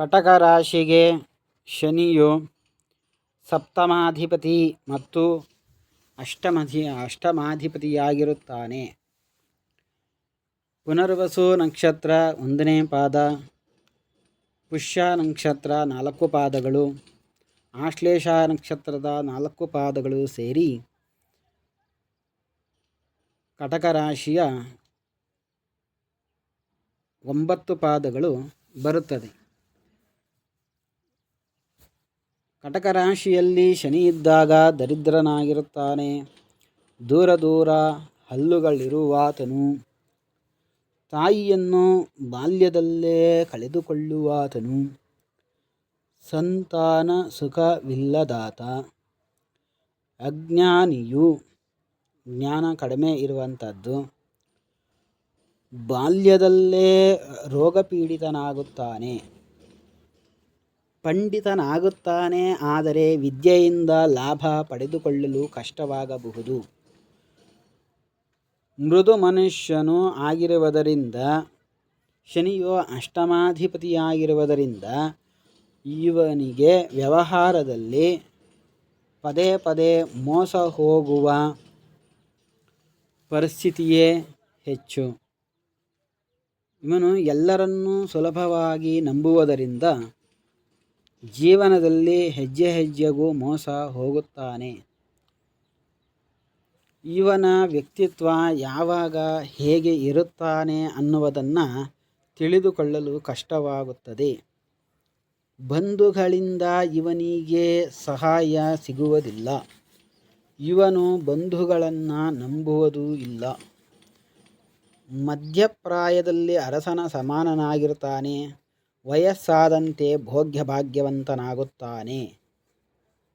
ಕಟಕ ರಾಶಿಗೆ ಶನಿಯು ಸಪ್ತಮಾಧಿಪತಿ ಮತ್ತು ಅಷ್ಟಮಧಿ, ಅಷ್ಟಮಾಧಿಪತಿಯಾಗಿರುತ್ತಾನೆ. ಪುನರ್ವಸು ನಕ್ಷತ್ರ ಒಂದನೇ ಪಾದ, ಪುಷ್ಯ ನಕ್ಷತ್ರ ನಾಲ್ಕು ಪಾದಗಳು, ಆಶ್ಲೇಷ ನಕ್ಷತ್ರದ ನಾಲ್ಕು ಪಾದಗಳು ಸೇರಿ ಕಟಕ ರಾಶಿಯ ಒಂಬತ್ತು ಪಾದಗಳು ಬರುತ್ತದೆ. ಕಟಕ ರಾಶಿಯಲ್ಲಿ ಶನಿ ಇದ್ದಾಗ ದರಿದ್ರನಾಗಿರುತ್ತಾನೆ. ದೂರ ದೂರ ಹಲ್ಲುಗಳಿರುವಾತನು ತಾಯಿಯನ್ನು ಬಾಲ್ಯದಲ್ಲೇ ಕಳೆದುಕೊಳ್ಳುವಾತನು ಸಂತಾನ ಸುಖವಿಲ್ಲದಾತ. ಅಜ್ಞಾನಿಯು ಜ್ಞಾನ ಕಡಿಮೆ ಇರುವಂಥದ್ದು. ಬಾಲ್ಯದಲ್ಲೇ ರೋಗಪೀಡಿತನಾಗುತ್ತಾನೆ. ಪಂಡಿತನಾಗುತ್ತಾನೆ ಆದರೆ ವಿದ್ಯೆಯಿಂದ ಲಾಭ ಪಡೆದುಕೊಳ್ಳಲು ಕಷ್ಟವಾಗಬಹುದು. ಮೃದು ಮನುಷ್ಯನು ಆಗಿರುವುದರಿಂದ, ಶನಿಯು ಅಷ್ಟಮಾಧಿಪತಿಯಾಗಿರುವುದರಿಂದ ಇವನಿಗೆ ವ್ಯವಹಾರದಲ್ಲಿ ಪದೇ ಪದೇ ಮೋಸ ಹೋಗುವ ಪರಿಸ್ಥಿತಿಯೇ ಹೆಚ್ಚು. ಇವನು ಎಲ್ಲರನ್ನೂ ಸುಲಭವಾಗಿ ನಂಬುವುದರಿಂದ ಜೀವನದಲ್ಲಿ ಹೆಜ್ಜೆ ಹೆಜ್ಜೆಗೂ ಮೋಸ ಹೋಗುತ್ತಾನೆ. ಇವನ ವ್ಯಕ್ತಿತ್ವ ಯಾವಾಗ ಹೇಗೆ ಇರುತ್ತಾನೆ ಅನ್ನುವುದನ್ನು ತಿಳಿದುಕೊಳ್ಳಲು ಕಷ್ಟವಾಗುತ್ತದೆ. ಬಂಧುಗಳಿಂದ ಇವನಿಗೆ ಸಹಾಯ ಸಿಗುವುದಿಲ್ಲ. ಇವನು ಬಂಧುಗಳನ್ನು ನಂಬುವುದೂ ಇಲ್ಲ. ಮಧ್ಯಪ್ರಾಯದಲ್ಲಿ ಅರಸನ ಸಮಾನನಾಗಿರ್ತಾನೆ. ವಯಸ್ಸಾದಂತೆ ಭೋಗ್ಯ ಭಾಗ್ಯವಂತನಾಗುತ್ತಾನೆ